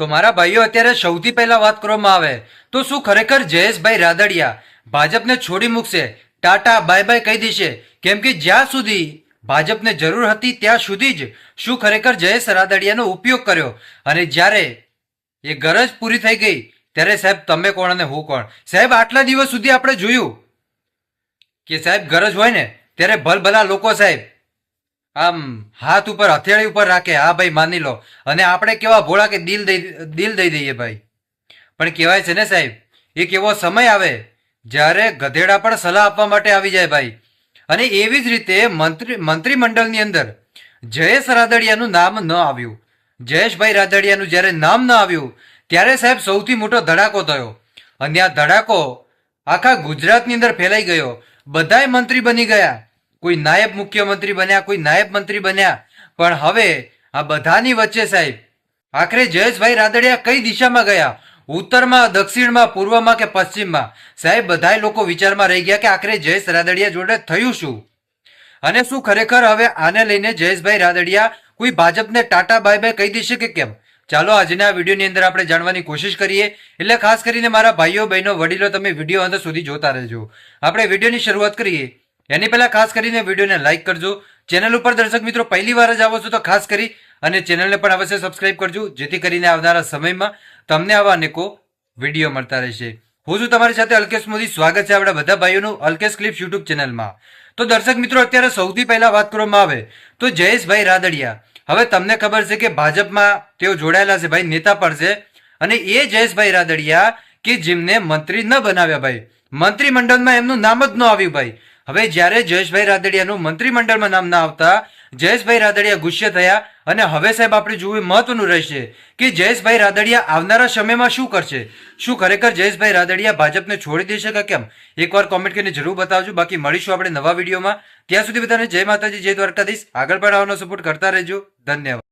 તો મારા ભાઈઓ, અત્યારે સૌથી પહેલા વાત કરવામાં આવે તો શું ખરેખર જયેશભાઈ રાદડિયા ભાજપને છોડી મૂકશે? ટાટા, બાય બાય કહી દેશે. કેમ કે જ્યાં સુધી ભાજપને જરૂર હતી, ત્યાં સુધી જ શું ખરેખર જયેશ રાદડિયાનો ઉપયોગ કર્યો? અને જ્યારે એ ગરજ પૂરી થઈ ગઈ, ત્યારે સાહેબ તમે કોણ અને હું કોણ? સાહેબ, આટલા દિવસ સુધી આપણે જોયું કે સાહેબ ગરજ હોય ને, ત્યારે ભલભલા લોકો સાહેબ આમ હાથ ઉપર, હથેળી ઉપર રાખે. હા ભાઈ, માની લો. અને આપણે કેવા ભોળા કે દિલ દિલ દઈ દઈએ ભાઈ. પણ કહેવાય છે ને સાહેબ, એક એવો સમય આવે જ્યારે ગધેડા પણ સલાહ આપવા માટે આવી જાય ભાઈ. અને એવી જ રીતે મંત્રી, મંત્રીમંડળની અંદર જયેશ રાદડિયાનું નામ ન આવ્યું. જયેશભાઈ રાદડિયાનું જ્યારે નામ ન આવ્યું, ત્યારે સાહેબ સૌથી મોટો ધડાકો થયો. અને આ ધડાકો આખા ગુજરાતની અંદર ફેલાઈ ગયો. બધાય મંત્રી બની ગયા. કોઈ નાયબ મુખ્યમંત્રી બન્યા, કોઈ નાયબ મંત્રી બન્યા. પણ હવે આ બધાની વચ્ચે સાહેબ, આખરે જયેશભાઈ રાદડિયા કઈ દિશામાં ગયા? ઉત્તરમાં, દક્ષિણમાં, પૂર્વમાં કે પશ્ચિમમાં? સાહેબ, બધાય લોકો વિચારમાં રહી ગયા કે આખરે જયેશ રાદડિયા જોડે થયું શું? અને શું ખરેખર હવે આને લઈને જયેશભાઈ રાદડિયા કોઈ ભાજપને ટાટા બાય બાય કહી દેશે કે કેમ? ચાલો, આજના આ વિડીયોની અંદર આપણે જાણવાની કોશિશ કરીએ. એટલે ખાસ કરીને મારા ભાઈઓ, બહેનો, વડીલો તમે વીડિયો અંત સુધી જોતા રહેજો. આપણે વિડીયોની શરૂઆત કરીએ. એની પહેલા ખાસ કરીને વિડીયોને લાઈક કરજો. ચેનલ ઉપર દર્શક મિત્રો પહેલી વાર જ આવો છો તો ખાસ કરી અને ચેનલને પણ અવશ્ય સબસ્ક્રાઇબ કરજો, જેથી કરીને આવનારા સમયમાં તમને આવા અનેકો વીડિયો મળતા રહેશે. હું છું તમારી સાથે અલ્કેશ મોદી. સ્વાગત છે આપણા બધા ભાઈઓનું અલ્કેશ ક્લિપ્સ યુટ્યુબ ચેનલમાં. તો દર્શક મિત્રો, અત્યારે સૌથી પહેલા વાત કરવામાં આવે તો જયેશભાઈ રાદડિયા. હવે તમને ખબર છે કે ભાજપમાં તેઓ જોડાયેલા છે, ભાઈ નેતા પણ છે. અને એ જયેશભાઈ રાદડિયા કે જેમને મંત્રી ન બનાવ્યા, ભાઈ. મંત્રીમંડળમાં એમનું નામ જ ન આવ્યું, ભાઈ. હવે જ્યારે જયેશભાઈ રાદડિયાનું મંત્રીમંડળમાં નામ ના આવતા જયેશભાઈ રાદડિયા ગુસ્સે થયા અને હવે સાહેબ આપણે જોવું મહત્વનું રહેશે કે જયેશભાઈ રાદડિયા આવનારા સમયમાં શું કરશે? શું ખરેખર જયેશભાઈ રાદડિયા ભાજપને છોડી દેશે કે કેમ? એકવાર કોમેન્ટ કરીને જરૂર બતાવજો. બાકી મળીશું આપણે નવા વિડીયોમાં. ત્યાં સુધી બધાને જય માતાજી, જય દ્વારકાધીશ. આગળ પણ આવવાનો સપોર્ટ કરતા રહેજો. ધન્યવાદ.